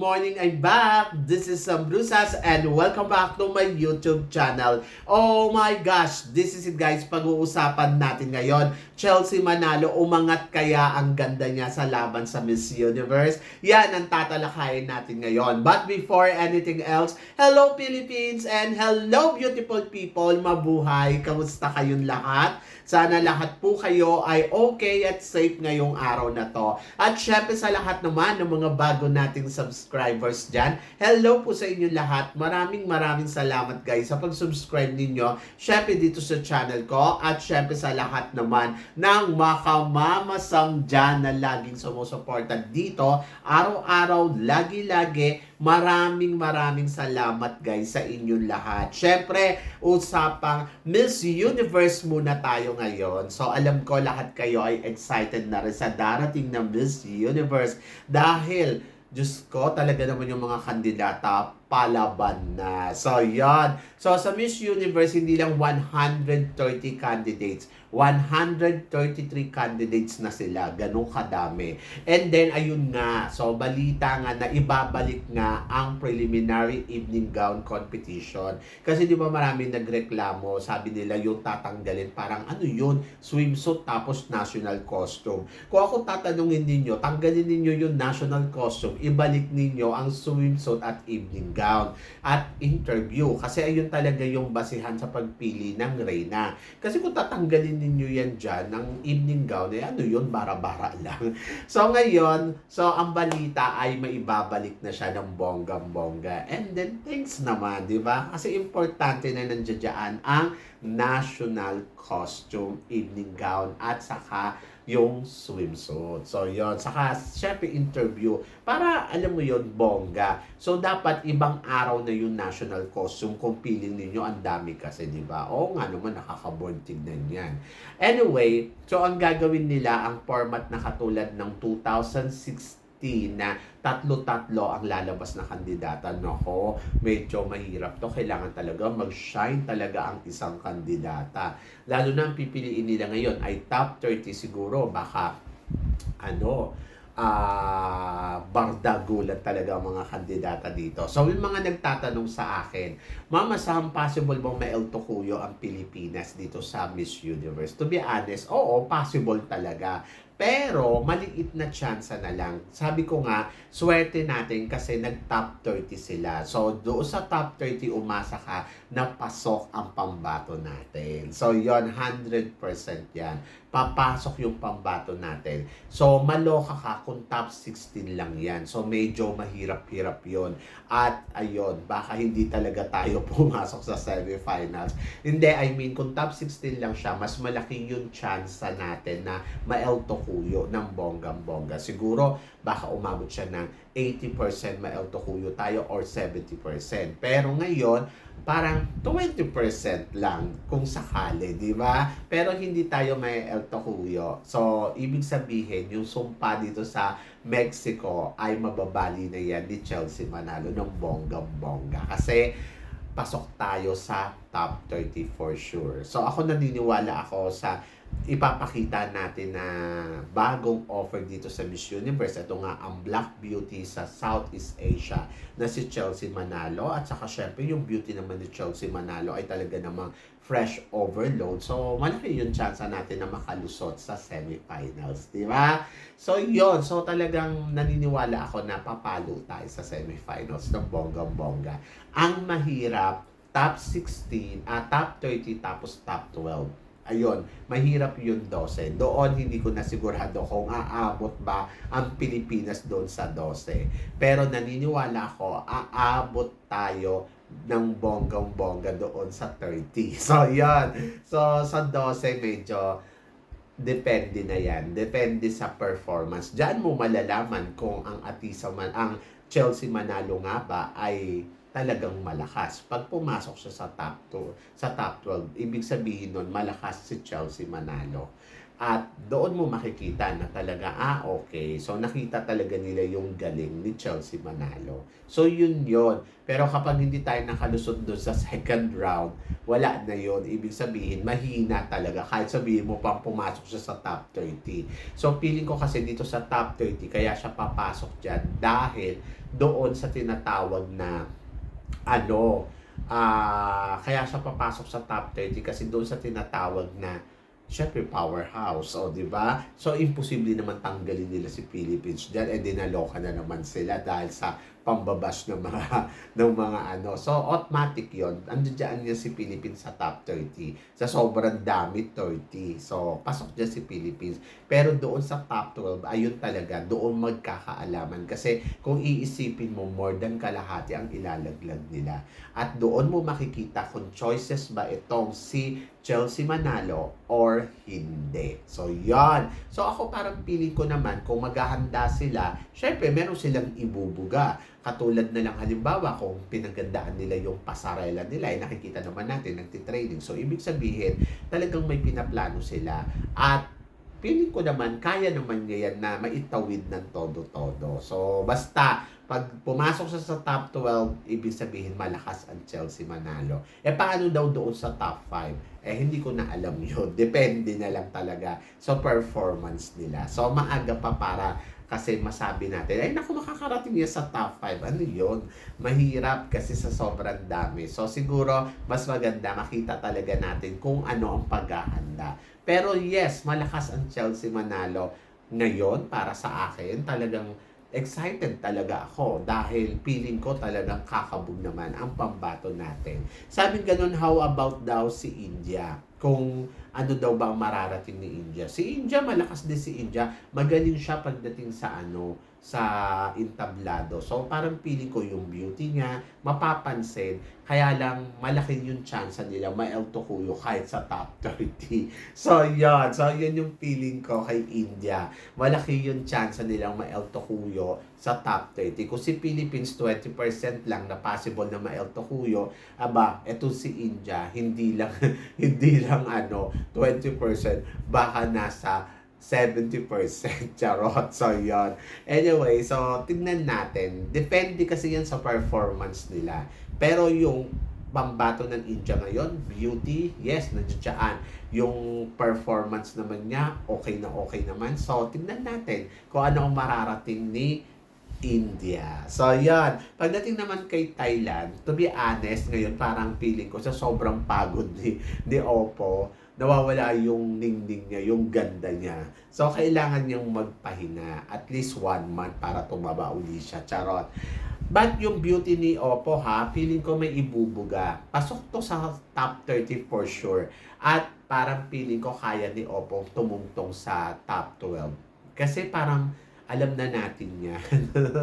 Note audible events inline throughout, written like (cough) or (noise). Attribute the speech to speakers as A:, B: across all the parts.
A: morning! I'm back! This is Sam Brusas and welcome back to my YouTube channel. Oh my gosh! This is it guys, pag-uusapan natin ngayon. Chelsea Manalo, umangat kaya ang ganda niya sa laban sa Miss Universe? Yan ang tatalakayin natin ngayon. But before anything else, hello Philippines and hello beautiful people! Mabuhay! Kamusta kayong lahat? Sana lahat po kayo ay okay at safe ngayong araw na to. At syempre sa lahat naman ng mga bago nating subscribers dyan, hello po sa inyo lahat. Maraming maraming salamat guys sa pag-subscribe ninyo. Syempre dito sa channel ko at syempre sa lahat naman ng makamamasang dyan na laging sumusuporta dito. Araw-araw, lagi-lagi, maraming maraming salamat guys sa inyong lahat. Syempre, usapang Miss Universe muna tayo ngayon. So alam ko lahat kayo ay excited na rin sa darating na Miss Universe dahil Diyos ko, talaga naman yung mga kandidata palaban na. So, yan. So, sa Miss Universe, hindi lang 130 candidates. 133 candidates na sila. Ganun kadami. And then, ayun nga. So, balita nga na ibabalik nga ang preliminary evening gown competition. Kasi di ba marami nagreklamo, sabi nila yung tatanggalin. Parang ano yun? Swimsuit tapos national costume. Kung ako tatanungin ninyo, tanggalin ninyo yung national costume, ibalik ninyo ang swimsuit at evening gown at interview. Kasi ayun talaga yung basihan sa pagpili ng Reyna. Kasi kung tatanggalin ninyo yan dyan, ng evening gown, eh ano yun, bara-bara lang. (laughs) So ngayon, so ang balita ay maibabalik na siya ng bonggang-bongga. And then, thanks naman, di ba? Kasi importante na nandiyan ang national costume, evening gown, at saka yung swimsuit. So, yon Saka, syempre, interview. Para, alam mo yon bongga. So, dapat ibang araw na yung national costume kung piling ninyo. Ang dami kasi, di ba? Oo nga naman, nakaka-board tignan yan. Anyway, so, ang gagawin nila, ang format na katulad ng 2016 na tatlo-tatlo ang lalabas na kandidata. Nako, medyo mahirap to. Kailangan talaga mag-shine talaga ang isang kandidata. Lalo na ang pipiliin nila ngayon ay top 30 siguro. Baka, ano, ah bardagulan talaga ang mga kandidata dito. So, yung mga nagtatanong sa akin, Mama, saan possible bang mael tukuyo ang Pilipinas dito sa Miss Universe? To be honest, oo, possible talaga. Pero, maliit na chance na lang. Sabi ko nga, swerte natin kasi nag-top 30 sila. So, doon sa top 30, umasa ka na pasok ang pambato natin. So, yon 100% yan. Papasok yung pambato natin. So, maloka ka kung top 16 lang yan. So, medyo mahirap-hirap yon At, ayun, baka hindi talaga tayo (laughs) pumasok sa semifinals. Hindi, I mean, kung top 16 lang siya, mas malaki yung chance natin na ma-el Tokuyo ng bonggang-bongga. Siguro, baka umabot siya ng 80% ma-el Tokuyo tayo or 70%. Pero ngayon, parang 20% lang kung sakali, di ba? Pero hindi tayo may El Tocuyo. So, ibig sabihin, yung sumpa dito sa Mexico ay mababali na yan ni Chelsea Manalo ng bonggang-bongga. Kasi, pasok tayo sa top 30 for sure. So, ako naniniwala ako sa ipapakita natin na bagong offer dito sa Miss Universe. Ito nga ang Black Beauty sa Southeast Asia na si Chelsea Manalo. At saka syempre yung beauty naman ni Chelsea Manalo ay talaga namang fresh overload. So malaki yung chance natin na makalusot sa semifinals. Di ba? So yon So talagang naniniwala ako na papalo tayo sa semifinals ng bonggang-bongga. Ang mahirap, top 16, ah, top 30 tapos top 12 ayun, mahirap yung 12. Doon hindi ko na sigurado kung aabot ba ang Pilipinas doon sa 12. Pero naniniwala ako, aabot tayo ng bonggang-bongga doon sa 30. (laughs) So, yan. So, sa 12, medyo depende na yan. Depende sa performance. Diyan mo malalaman kung ang Atisa man, ang Chelsea Manalo nga ba ay talagang malakas. Pag pumasok siya sa top 2, sa top 12, ibig sabihin nun, malakas si Chelsea Manalo. At doon mo makikita na talaga, ah, okay. So, nakita talaga nila yung galing ni Chelsea Manalo. So, yun yon Pero kapag hindi tayo nakalusot doon sa second round, wala na yon Ibig sabihin, mahina talaga. Kahit sabihin mo pang pumasok siya sa top 30. So, feeling ko kasi dito sa top 30, kaya siya papasok dyan dahil doon sa tinatawag na ano, ah kaya siya papasok sa top 30 kasi doon sa tinatawag na syempre powerhouse, o di ba? So imposible naman tanggalin nila si Philippines diyan eh dinaloka na naman sila dahil sa pambabas ng mga (laughs) ng mga ano. So automatic 'yon. Andiyan diyan niya si Philippines sa top 30. Sa sobrang dami 30. So pasok diyan si Philippines. Pero doon sa top 12, ayun talaga, doon magkakaalaman kasi kung iisipin mo more than kalahati ang ilalaglag nila. At doon mo makikita kung choices ba itong si Chelsea Manalo or hindi. So, yon So, ako parang pili ko naman kung maghahanda sila, syempre, meron silang ibubuga. Katulad na lang halimbawa kung pinagandaan nila yung pasarela nila, eh, nakikita naman natin, nagtitraining. So, ibig sabihin, talagang may pinaplano sila. At feeling ko naman, kaya naman niya yan na maitawid ng todo-todo. So, basta, pag pumasok siya sa top 12, ibig sabihin malakas ang Chelsea manalo. Eh, paano daw doon sa top 5? Eh, hindi ko na alam (laughs) yun. Depende na lang talaga sa performance nila. So, maaga pa para kasi masabi natin, ay naku, makakarating niya sa top 5. Ano yun? Mahirap kasi sa sobrang dami. So siguro, mas maganda makita talaga natin kung ano ang paghahanda. Pero yes, malakas ang Chelsea manalo ngayon para sa akin. Talagang excited talaga ako dahil feeling ko talagang kakabog naman ang pambato natin. Sabi ganun, how about daw si India? Kung ano daw ba ang mararating ni India. Si India, malakas din si India. Magaling siya pagdating sa ano, sa entablado. So, parang feeling ko yung beauty niya, mapapansin. Kaya lang, malaki yung chance nila ma-El Tokuyo kahit sa top (laughs) 30. So, yun. So, yun yung feeling ko kay India. Malaki yung chance nila ma-El Tokuyo sa top 30. Kung si Philippines, 20% lang na possible na ma-El Tokuyo, aba, eto si India, hindi lang, (laughs) hindi lang ano, 20%, baka nasa 70%. (laughs) Charot. So, yon Anyway, so, tignan natin. Depende kasi yan sa performance nila. Pero yung pambato ng India ngayon, beauty, yes, nandiyan Yung performance naman niya, okay na okay naman. So, tignan natin kung ano ang mararating ni India. So, yan. Pagdating naman kay Thailand, to be honest, ngayon parang feeling ko sa sobrang pagod ni, ni Oppo, nawawala yung ningning niya, yung ganda niya. So, kailangan niyang magpahinga at least one month para tumaba uli siya. Charot. But yung beauty ni Oppo ha, feeling ko may ibubuga. Pasok to sa top 30 for sure. At parang feeling ko kaya ni Oppo tumungtong sa top 12. Kasi parang alam na natin yan.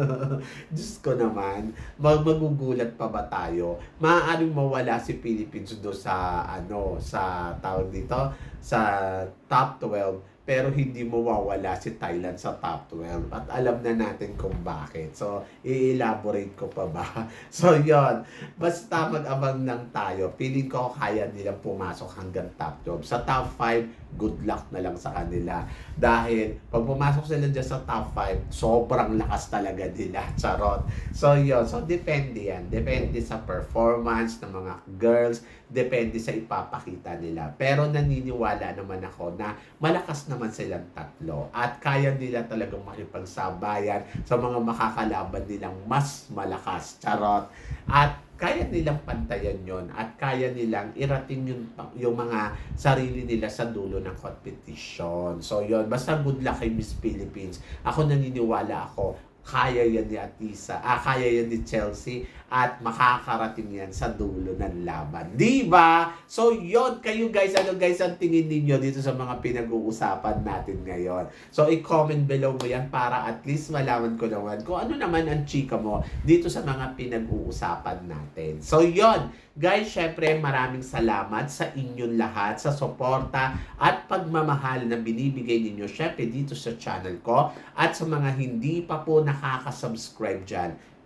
A: (laughs) Diyos ko naman, mag magugulat pa ba tayo? Maaaring mawala si Philippines do sa, ano, sa tawag dito, sa top 12 pero hindi mawawala si Thailand sa top 12 at alam na natin kung bakit. So, i-elaborate ko pa ba? (laughs) So, yon Basta mag-abang lang tayo. Feeling ko kaya nilang pumasok hanggang top 12. Sa top 5, good luck na lang sa kanila. Dahil pag pumasok sila dyan sa top 5, sobrang lakas talaga nila. (laughs) Charot. So, yon So, depende yan. Depende sa performance ng mga girls. Depende sa ipapakita nila. Pero naniniwala naman ako na malakas na naman silang tatlo at kaya nila talagang makipagsabayan sa mga makakalaban nilang mas malakas. Charot. At kaya nilang pantayan yon at kaya nilang irating yung, yung mga sarili nila sa dulo ng competition. So yon basta good luck kay Miss Philippines. Ako naniniwala ako kaya yan ni Atisa, ah, kaya yan ni Chelsea at makakarating yan sa dulo ng laban. Di ba? So, yon kayo guys, ano guys ang tingin ninyo dito sa mga pinag-uusapan natin ngayon? So, i-comment below mo yan para at least malaman ko naman kung ano naman ang chika mo dito sa mga pinag-uusapan natin. So, yon Guys, syempre maraming salamat sa inyong lahat sa suporta at pagmamahal na binibigay ninyo syempre dito sa channel ko at sa mga hindi pa po nakaka-subscribe dyan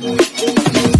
A: Thank you.